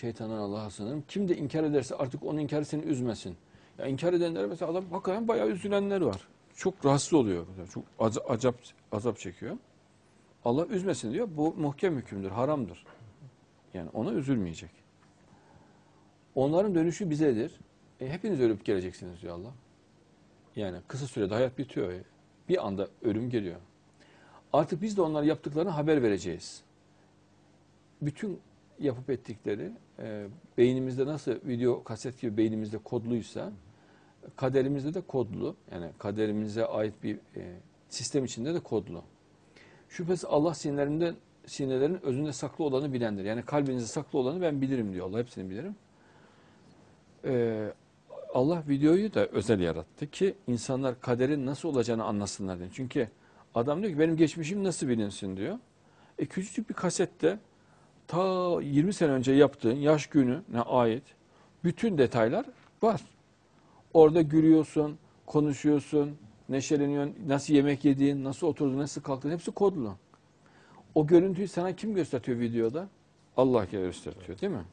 şeytandan Allah'a sığınırım. Kim de inkar ederse artık onun inkarı seni üzmesin. Ya inkar edenler mesela adam hakikaten bayağı üzülenler var. Çok rahatsız oluyor. Çok ac- acap, azap çekiyor. Allah üzmesin diyor. Bu muhkem hükümdür, haramdır. Yani ona üzülmeyecek. Onların dönüşü bizedir. E, hepiniz ölüp geleceksiniz diyor Allah. Yani kısa sürede hayat bitiyor. Bir anda ölüm geliyor. Artık biz de onların yaptıklarını haber vereceğiz. Bütün yapıp ettikleri e, beynimizde nasıl video kaset gibi beynimizde kodluysa kaderimizde de kodlu. Yani kaderimize ait bir e, sistem içinde de kodlu. Şüphesiz Allah sinirlerinden sinirlerin özünde saklı olanı bilendir. Yani kalbinizde saklı olanı ben bilirim diyor Allah. Hepsini bilirim. Ee, Allah videoyu da özel yarattı ki insanlar kaderin nasıl olacağını anlasınlar diye. Çünkü adam diyor ki benim geçmişim nasıl bilinsin diyor. E küçücük bir kasette ta 20 sene önce yaptığın yaş gününe ait bütün detaylar var. Orada gülüyorsun, konuşuyorsun, neşeleniyorsun, nasıl yemek yediğin, nasıl oturdun, nasıl kalktın hepsi kodlu. O görüntüyü sana kim gösteriyor videoda? Allah gösteriyor değil mi?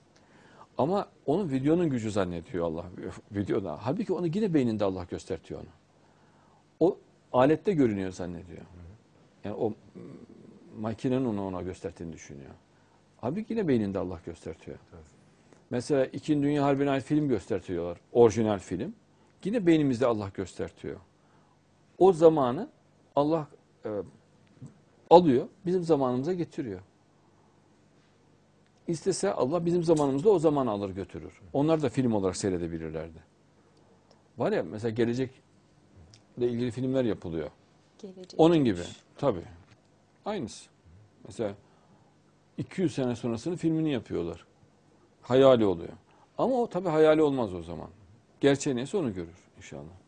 Ama onu videonun gücü zannediyor Allah videoda. Halbuki onu yine beyninde Allah göstertiyor onu. O alette görünüyor zannediyor. Yani o makinenin onu ona gösterdiğini düşünüyor. Halbuki yine beyninde Allah göstertiyor. Mesela İkinci Dünya Harbi'ne ait film göstertiyorlar. Orijinal film. Yine beynimizde Allah göstertiyor. O zamanı Allah e, alıyor, bizim zamanımıza getiriyor. İstese Allah bizim zamanımızda o zaman alır götürür. Onlar da film olarak seyredebilirlerdi. Var ya mesela gelecekle ilgili filmler yapılıyor. Gelecek. Onun gibi. Tabii. Aynısı. Mesela 200 sene sonrasını filmini yapıyorlar. Hayali oluyor. Ama o tabii hayali olmaz o zaman. Gerçeği neyse onu görür inşallah.